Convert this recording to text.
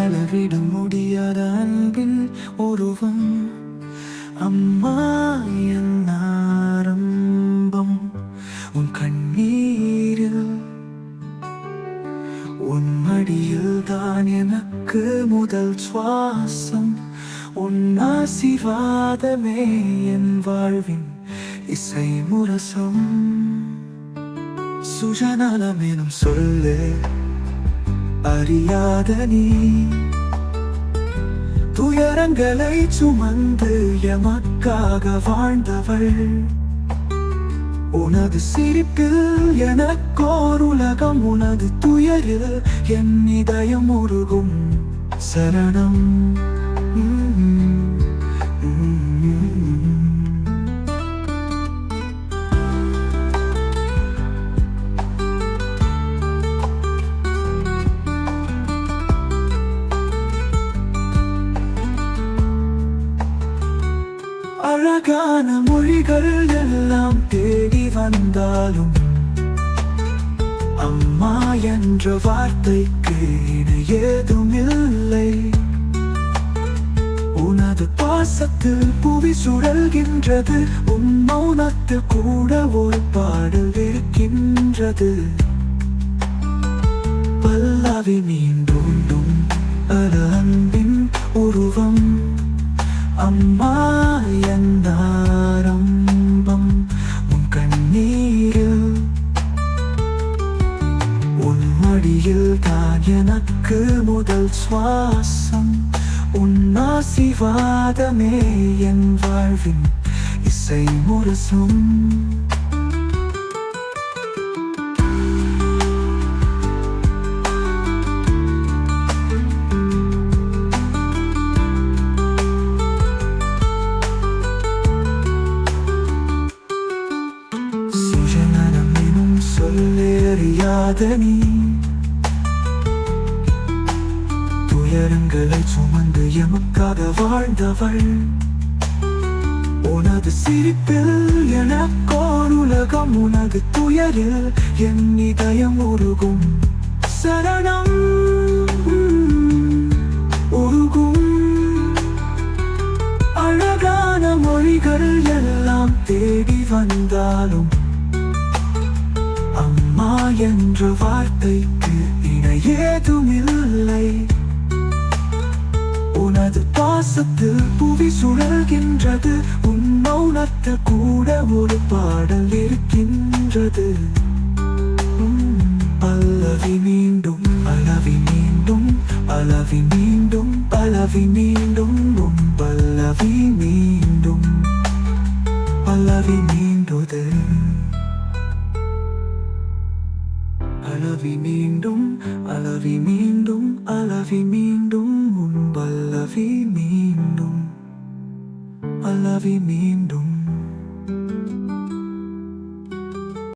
அளவிட முடியாத அன்பின் உருவம். அம்மா என் ஆரம்பம். உன் கண்ணீரில் உன் மடியில் தான் எனக்கு முதல் சுவாசம். உன் ஆசிவாதமே என் வாழ்வின் இசை முரசம். சுஜனலம் எனும் சொல்லு. அறியாத நீ. துயரங்களை சுமந்து எமக்காக வாழ்ந்தவள். உனது சிரிப்பில் எனக்கோர் உலகம் உனது துயரில் என் இதயம் உருகும் சரணம். அழகான மொழிகள் எல்லாம் தேடி வந்தாலும் அம்மா என்ற வார்த்தைக்கு ஏதும் இல்லை. உனது பாசத்தில் புவி சுழல்கின்றது உன் மௌனத்தில் கூட ஒரு பாடல் இருக்கின்றது. பல்லாவி மீண்டும் உன் மடியில் தான் எனக்கு முதல் சுவாசம். உன் ஆசிர்வாதமே என் வாழ்வின் இசை முரசும். சுஜனனம் எனும் சொல்லறியாத நீ. துயரங்களை சுமந்து எமக்காக வாழ்ந்தவள். உனது சிரிப்பில் எனக்கோர் உலகம் உனது துயரில் என் இதயம் உருகும். சரணம் உருகும். அழகான மொழிகள் எல்லாம் தேடி வந்தாலும் அம்மா என்ற வார்த்தைக்கு இணை சுவாசத்தில் புவி சுழல்கின்றது. உன் மௌனத்தில் கூட ஒரு பாடல் இருக்கின்றது. பல்லவி மீண்டும் அளவி மீண்டும் அளவி மீண்டும் பலவி மீண்டும் உன் பல்லவி மீண்டும் பல்லவி மீண்டுது அளவி மீண்டும் அளவி மீண்டும் அளவி மீண்டும். பல்லவி மீண்டும் பல்லவி மீண்டும்.